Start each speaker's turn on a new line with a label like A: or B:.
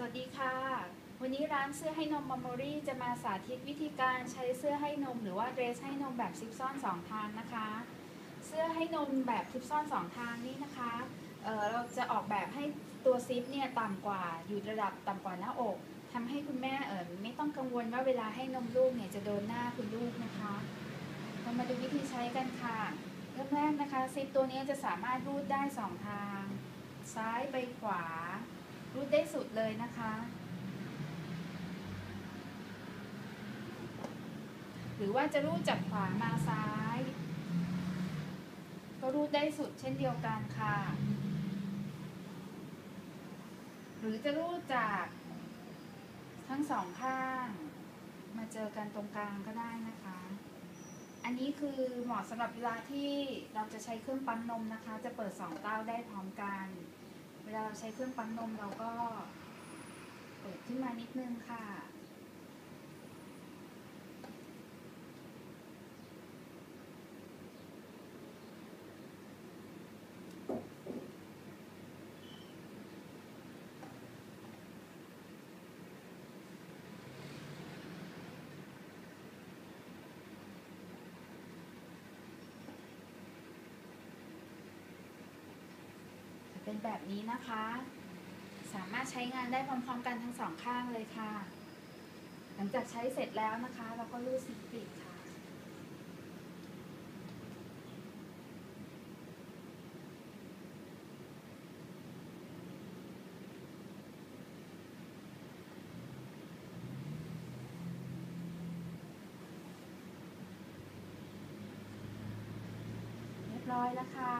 A: สวัสดีค่ะ วันนี้ร้านเสื้อให้นมม m ม r y จะมาสาธิตวิธีการใช้เสื้อให้นม หรือว่าเดรสให้นมแบบซิปซ่อนสองทางนะคะ เสื้อให้นมแบบซิปซ่อนสองทางนี้นะคะเอ่อเราจะออกแบบให้ตัวซิปเนี่ยต่ำกว่าอยู่ระดับต่ำกว่าหน้าอกทำให้คุณแม่เออไม่ต้องกังวลว่าเวลาให้นมลูกเนี่ยจะโดนหน้าคุณลูกนะคะ เรามาดูวิธีใช้กันค่ะเริ่มแรกนะคะซิปตัวนี้จะสามารถรูดได้สองทาง ซ้ายไปขวา รูดได้สุดเลยนะคะ หรือว่าจะรูดจากขวามาซ้าย ก็รูดได้สุดเช่นเดียวกันค่ะ หรือจะรูดจากทั้งสองข้าง มาเจอกันตรงกลางก็ได้นะคะ อันนี้คือเหมาะสำหรับเวลาที่เราจะใช้เครื่องปั๊มนมนะคะ จะเปิดสองเต้าได้พร้อมกัน เวลาเราใช้เครื่องปั๊มนมเราก็เปิดขึ้นมานิดนึงค่ะ เป็นแบบนี้นะคะ สามารถใช้งานได้พร้อมๆกันทั้งสองข้างเลยค่ะ หลังจากใช้เสร็จแล้วนะคะ เราก็รูดซิปปิดค่ะ เรียบร้อยแล้วค่ะ